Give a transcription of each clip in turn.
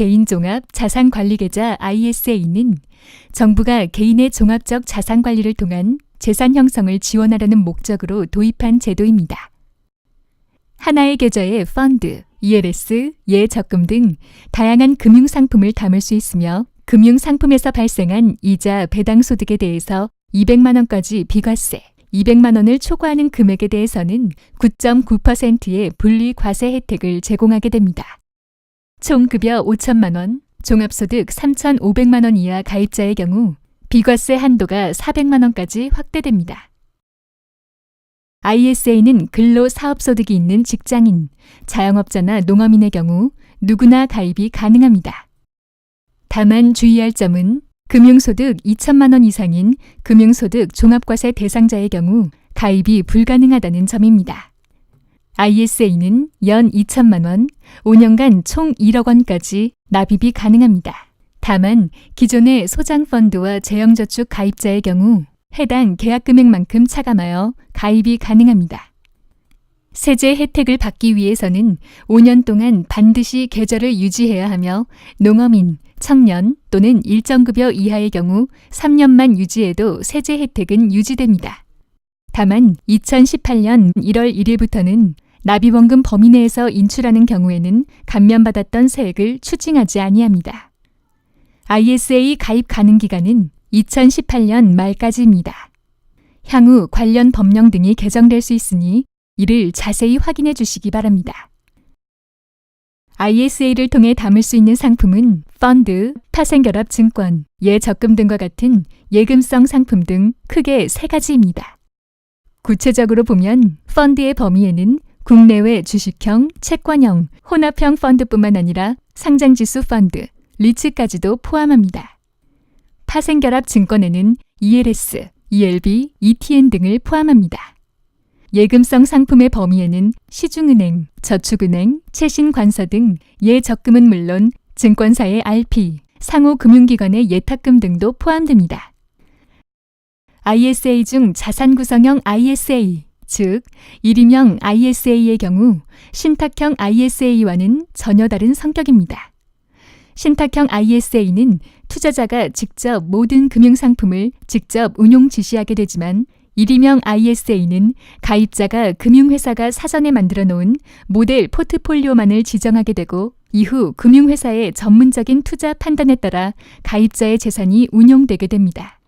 개인종합 자산관리계좌 ISA는 정부가 개인의 종합적 자산 관리를 통한 재산 형성을 지원하려는 목적으로 도입한 제도입니다. 하나의 계좌에 펀드, ELS, 예적금 등 다양한 금융 상품을 담을 수 있으며 금융 상품에서 발생한 이자 배당 소득에 대해서 200만 원까지 비과세, 200만 원을 초과하는 금액에 대해서는 9.9%의 분리 과세 혜택을 제공하게 됩니다. 총 급여 5천만 원, 종합소득 3,500만 원 이하 가입자의 경우 비과세 한도가 400만 원까지 확대됩니다. ISA는 근로 사업소득이 있는 직장인, 자영업자나 농어민의 경우 누구나 가입이 가능합니다. 다만 주의할 점은 금융소득 2천만 원 이상인 금융소득 종합과세 대상자의 경우 가입이 불가능하다는 점입니다. ISA는 연 2천만 원, 5년간 총 1억 원까지 납입이 가능합니다. 다만 기존의 소장 펀드와 재형 저축 가입자의 경우 해당 계약 금액만큼 차감하여 가입이 가능합니다. 세제 혜택을 받기 위해서는 5년 동안 반드시 계좌를 유지해야 하며 농어민, 청년 또는 일정 급여 이하의 경우 3년만 유지해도 세제 혜택은 유지됩니다. 다만 2018년 1월 1일부터는 납입원금 범위 내에서 인출하는 경우에는 감면받았던 세액을 추징하지 아니합니다. ISA 가입 가능 기간은 2018년 말까지입니다. 향후 관련 법령 등이 개정될 수 있으니 이를 자세히 확인해 주시기 바랍니다. ISA를 통해 담을 수 있는 상품은 펀드, 파생결합 증권, 예적금 등과 같은 예금성 상품 등 크게 세 가지입니다. 구체적으로 보면 펀드의 범위에는 국내외 주식형, 채권형, 혼합형 펀드뿐만 아니라 상장지수 펀드, 리츠까지도 포함합니다. 파생결합 증권에는 ELS, ELB, ETN 등을 포함합니다. 예금성 상품의 범위에는 시중은행, 저축은행, 최신관서 등 예적금은 물론 증권사의 RP, 상호 금융기관의 예탁금 등도 포함됩니다. ISA 중 자산 구성형 ISA, 즉 일임형 ISA의 경우 신탁형 ISA와는 전혀 다른 성격입니다. 신탁형 ISA는 투자자가 직접 모든 금융상품을 직접 운용 지시하게 되지만 일임형 ISA는 가입자가 금융회사가 사전에 만들어 놓은 모델 포트폴리오만을 지정하게 되고 이후 금융회사의 전문적인 투자 판단에 따라 가입자의 재산이 운용되게 됩니다.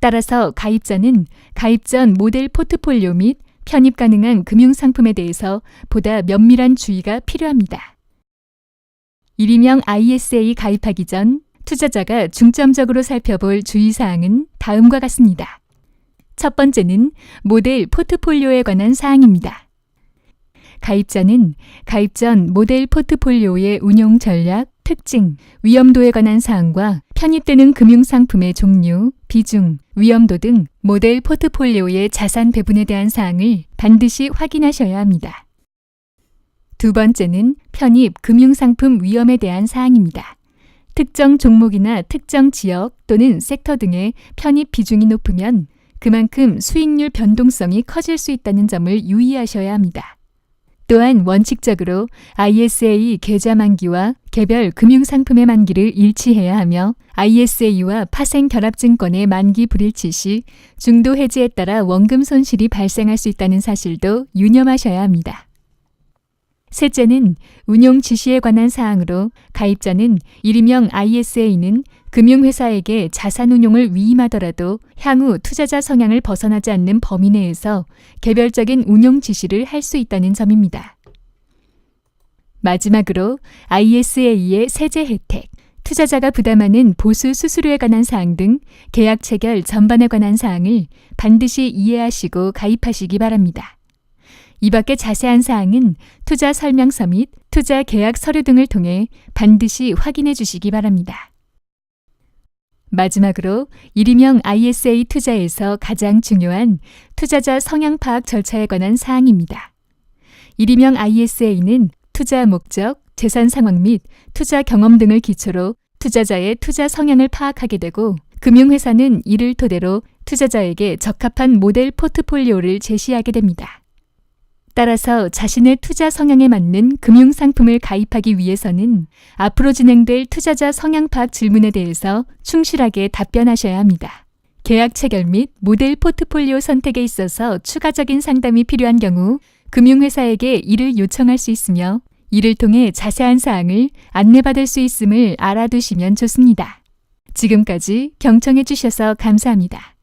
따라서 가입자는 가입 전 모델 포트폴리오 및 편입 가능한 금융 상품에 대해서 보다 면밀한 주의가 필요합니다. 일임형 ISA 가입하기 전 투자자가 중점적으로 살펴볼 주의사항은 다음과 같습니다. 첫 번째는 모델 포트폴리오에 관한 사항입니다. 가입자는 가입 전 모델 포트폴리오의 운용 전략, 특징, 위험도에 관한 사항과 편입되는 금융상품의 종류, 비중, 위험도 등 모델 포트폴리오의 자산 배분에 대한 사항을 반드시 확인하셔야 합니다. 두 번째는 편입 금융상품 위험에 대한 사항입니다. 특정 종목이나 특정 지역 또는 섹터 등의 편입 비중이 높으면 그만큼 수익률 변동성이 커질 수 있다는 점을 유의하셔야 합니다. 또한 원칙적으로 ISA 계좌 만기와 개별 금융상품의 만기를 일치해야 하며 ISA와 파생 결합증권의 만기 불일치 시 중도 해지에 따라 원금 손실이 발생할 수 있다는 사실도 유념하셔야 합니다. 셋째는 운용 지시에 관한 사항으로 가입자는 일임형 ISA는 금융회사에게 자산 운용을 위임하더라도 향후 투자자 성향을 벗어나지 않는 범위 내에서 개별적인 운용 지시를 할 수 있다는 점입니다. 마지막으로 ISA의 세제 혜택, 투자자가 부담하는 보수 수수료에 관한 사항 등 계약 체결 전반에 관한 사항을 반드시 이해하시고 가입하시기 바랍니다. 이 밖의 자세한 사항은 투자 설명서 및 투자 계약 서류 등을 통해 반드시 확인해 주시기 바랍니다. 마지막으로 일임형 ISA 투자에서 가장 중요한 투자자 성향 파악 절차에 관한 사항입니다. 일임형 ISA는 투자 목적, 재산 상황 및 투자 경험 등을 기초로 투자자의 투자 성향을 파악하게 되고 금융회사는 이를 토대로 투자자에게 적합한 모델 포트폴리오를 제시하게 됩니다. 따라서 자신의 투자 성향에 맞는 금융 상품을 가입하기 위해서는 앞으로 진행될 투자자 성향 파악 질문에 대해서 충실하게 답변하셔야 합니다. 계약 체결 및 모델 포트폴리오 선택에 있어서 추가적인 상담이 필요한 경우 금융회사에게 이를 요청할 수 있으며 이를 통해 자세한 사항을 안내받을 수 있음을 알아두시면 좋습니다. 지금까지 경청해 주셔서 감사합니다.